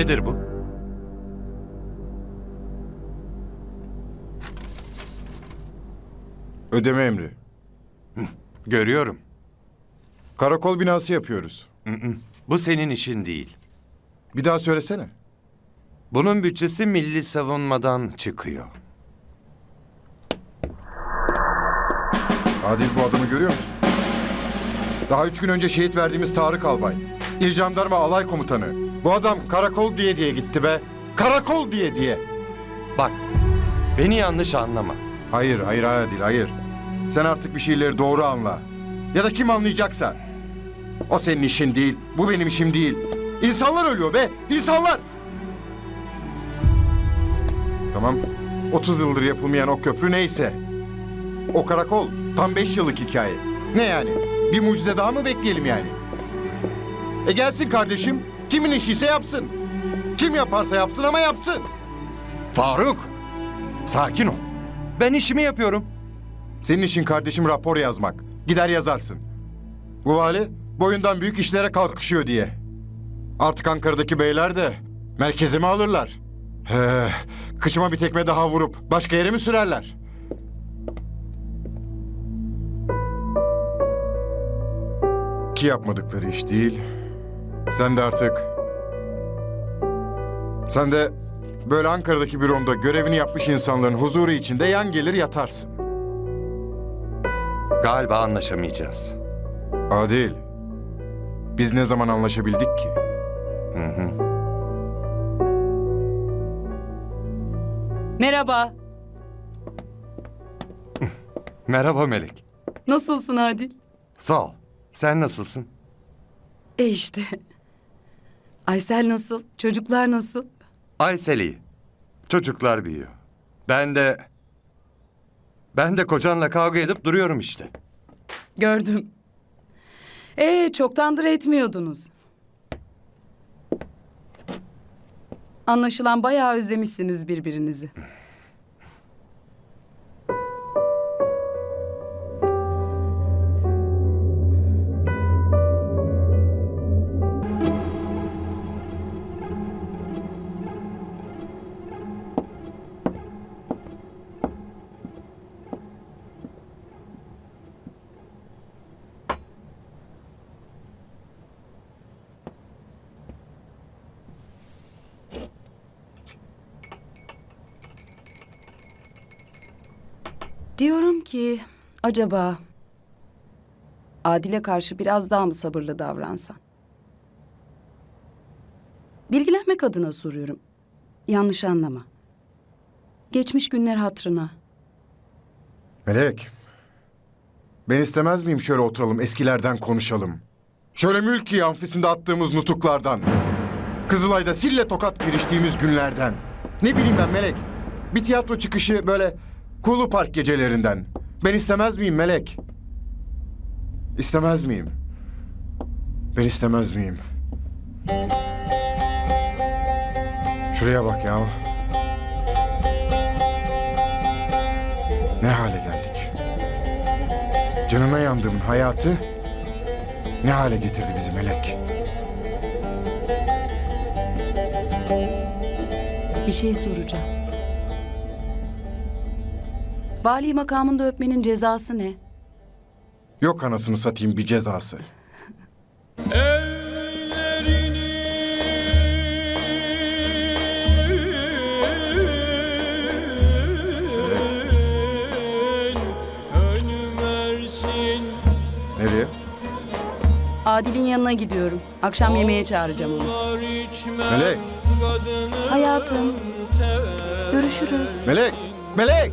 Nedir bu? Ödeme emri. Görüyorum. Karakol binası yapıyoruz. Bu senin işin değil. Bir daha söylesene. Bunun bütçesi milli savunmadan çıkıyor. Adil bu adamı görüyor musun? Daha üç gün önce şehit verdiğimiz Tarık Albay. İl Jandarma Alay Komutanı. Bu adam karakol diye diye gitti be. Karakol diye diye. Bak, beni yanlış anlama. Hayır, hayır Adil, hayır. Sen artık bir şeyleri doğru anla. Ya da kim anlayacaksa. O senin işin değil, bu benim işim değil. İnsanlar ölüyor be, insanlar! Tamam, 30 yıldır yapılmayan o köprü neyse. O karakol tam 5 yıllık hikaye. Ne yani? Bir mucize daha mı bekleyelim yani? E gelsin kardeşim, kimin işiyse yapsın. Kim yaparsa yapsın ama yapsın. Faruk, sakin ol. Ben işimi yapıyorum. Senin için kardeşim rapor yazmak. Gider yazarsın. Bu vali boyundan büyük işlere kalkışıyor diye. Artık Ankara'daki beyler de merkezime alırlar. He, kıçıma bir tekme daha vurup başka yere mi sürerler? Ki yapmadıkları iş değil. Sen de artık... Sen de böyle Ankara'daki büromda görevini yapmış insanların huzuru içinde yan gelir yatarsın. Galiba anlaşamayacağız. Adil. Biz ne zaman anlaşabildik ki? Merhaba. Merhaba Melek. Nasılsın Adil? Sağ ol. Sen nasılsın? E işte. Aysel nasıl? Çocuklar nasıl? Aysel iyi. Çocuklar büyüyor. Ben de... Ben de kocanla kavga edip duruyorum işte. Gördüm. Ee, çoktandır etmiyordunuz. Anlaşılan bayağı özlemişsiniz birbirinizi. Diyorum ki acaba Adil'e karşı biraz daha mı sabırlı davransan? Bilgilenmek adına soruyorum. Yanlış anlama. Geçmiş günler hatırına. Melek. Ben istemez miyim şöyle oturalım eskilerden konuşalım. Şöyle mülki amfisinde attığımız nutuklardan. Kızılay'da sille tokat giriştiğimiz günlerden. Ne bileyim ben Melek. Bir tiyatro çıkışı böyle Kulu Park gecelerinden. Ben istemez miyim Melek? İstemez miyim? Ben istemez miyim? Şuraya bak ya. Ne hale geldik? Canına yandığımın hayatı ne hale getirdi bizi Melek? Bir şey soracağım. Vali makamında öpmenin cezası ne? Yok anasını satayım bir cezası. Nereye? Adil'in yanına gidiyorum. Akşam yemeğe çağıracağım onu. Melek! Hayatım. Görüşürüz. Melek! Melek!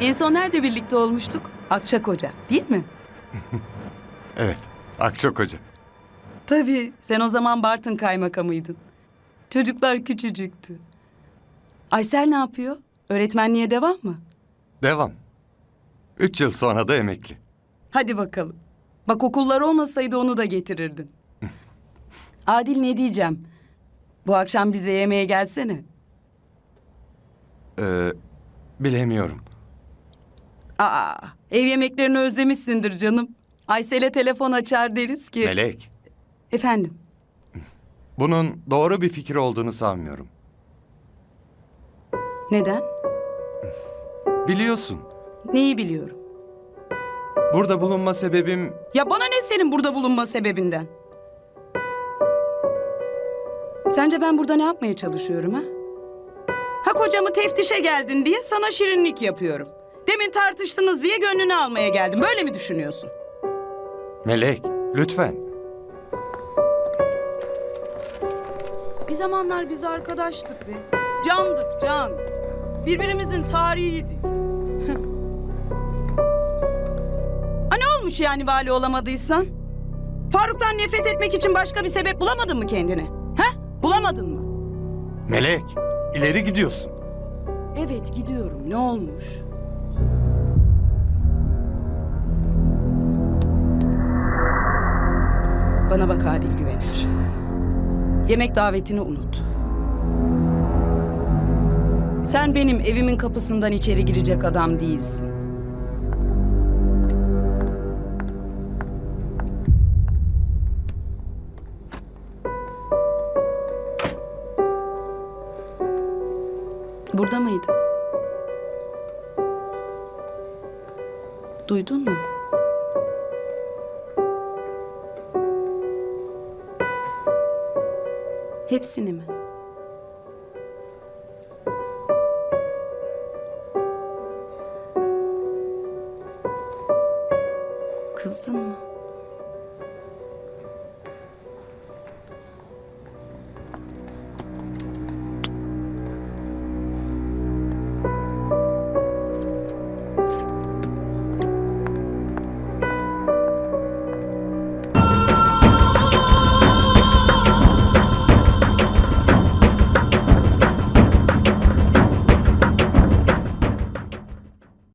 En son nerede birlikte olmuştuk? Akçakoca, değil mi? Evet, Akçok Hoca. Tabii. Sen o zaman Bartın kaymakamıydın. Çocuklar küçücüktü. Aysel ne yapıyor? Öğretmenliğe devam mı? Devam. Üç yıl sonra da emekli. Hadi bakalım. Bak okullar olmasaydı onu da getirirdin. Adil ne diyeceğim? Bu akşam bize yemeğe gelsene. Ee, bilemiyorum. Aa, ev yemeklerini özlemişsindir canım. Aysel'e telefon açar deriz ki... Melek, Efendim, bunun doğru bir fikir olduğunu sanmıyorum. neden? Biliyorsun, Neyi biliyorum? burada bulunma sebebim Ya bana ne senin burada bulunma sebebinden? Sence ben burada ne yapmaya çalışıyorum ha? Ha kocamı teftişe geldin diye sana şirinlik yapıyorum. Demin tartıştınız diye gönlünü almaya geldim. Böyle mi düşünüyorsun? Melek, lütfen. Bir zamanlar biz arkadaştık be. Candık can. Birbirimizin tarihiydik. ha ne olmuş yani vali olamadıysan? Faruk'tan nefret etmek için başka bir sebep bulamadın mı kendine? Ha? Bulamadın mı? Melek, ileri gidiyorsun. Evet gidiyorum. Ne olmuş? Bana bak Adil Güvener. Yemek davetini unut. Sen benim evimin kapısından içeri girecek adam değilsin. Burada mıydın? Duydun mu? Hepsini mi? Kızdın mı?